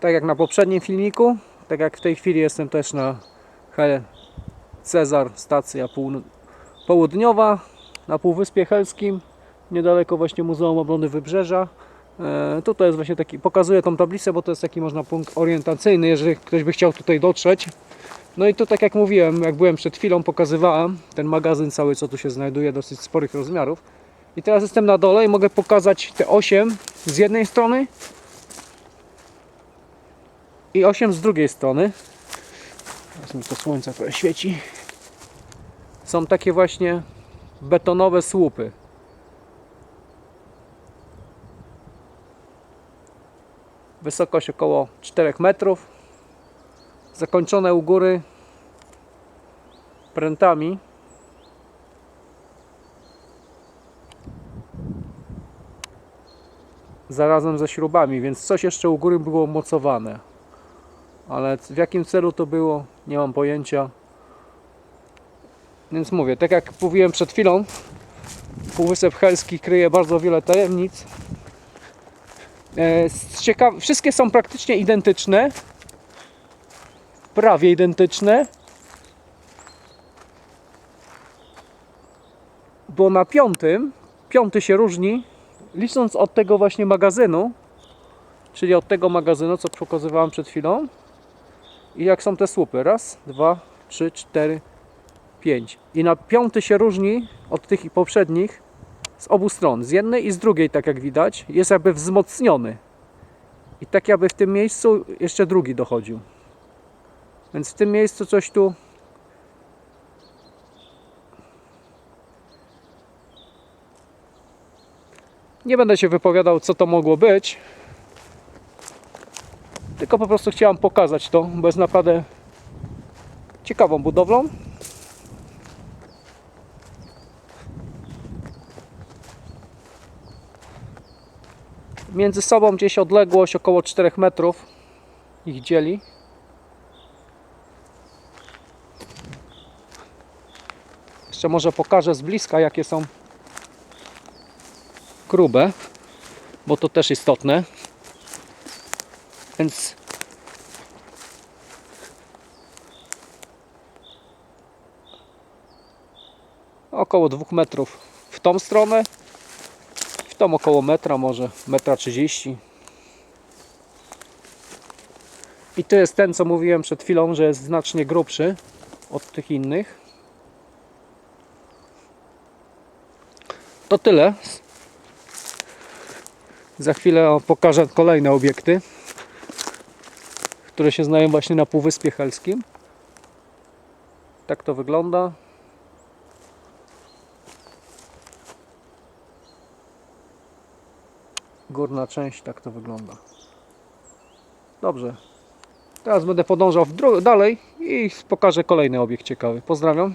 Tak jak na poprzednim filmiku, tak jak w tej chwili jestem też na He Cezar, stacja południowa na Półwyspie Helskim, niedaleko właśnie Muzeum Obrony Wybrzeża. E, tutaj jest właśnie taki, pokazuję tą tablicę, bo to jest taki można punkt orientacyjny, jeżeli ktoś by chciał tutaj dotrzeć. No i tu tak jak mówiłem, jak byłem przed chwilą, pokazywałem ten magazyn cały, co tu się znajduje, dosyć sporych rozmiarów. I teraz jestem na dole i mogę pokazać te 8 z jednej strony i 8 z drugiej strony. Teraz mi to słońce trochę świeci. Są takie właśnie betonowe słupy. Wysokość około 4 metrów. Zakończone u góry prętami. Zarazem ze śrubami, więc coś jeszcze u góry było mocowane. Ale w jakim celu to było, nie mam pojęcia. Więc mówię, tak jak mówiłem przed chwilą, Półwysep Helski kryje bardzo wiele tajemnic. E, ciekaw- Wszystkie są praktycznie identyczne. Prawie identyczne. Bo na piątym, piąty się różni, licząc od tego właśnie magazynu, czyli od tego magazynu, co pokazywałem przed chwilą. I jak są te słupy? Raz, dwa, trzy, cztery, pięć. I na piąty się różni od tych poprzednich z obu stron. Z jednej i z drugiej, tak jak widać, jest jakby wzmocniony. I tak jakby w tym miejscu jeszcze drugi dochodził. Więc w tym miejscu coś tu Nie będę się wypowiadał, co to mogło być. Tylko po prostu chciałem pokazać to, bo jest naprawdę ciekawą budowlą. Między sobą gdzieś odległość około 4 metrów ich dzieli. Jeszcze może pokażę z bliska, jakie są grube, bo to też istotne. Więc około 2 metrów w tą stronę, w tą około metra, może metra 30. I to jest ten, co mówiłem przed chwilą, że jest znacznie grubszy od tych innych. To tyle. Za chwilę pokażę kolejne obiekty, które się znają właśnie na Półwyspie Helskim. Tak to wygląda. Górna część tak to wygląda. Dobrze. Teraz będę podążał dalej i pokażę kolejny obiekt ciekawy. Pozdrawiam.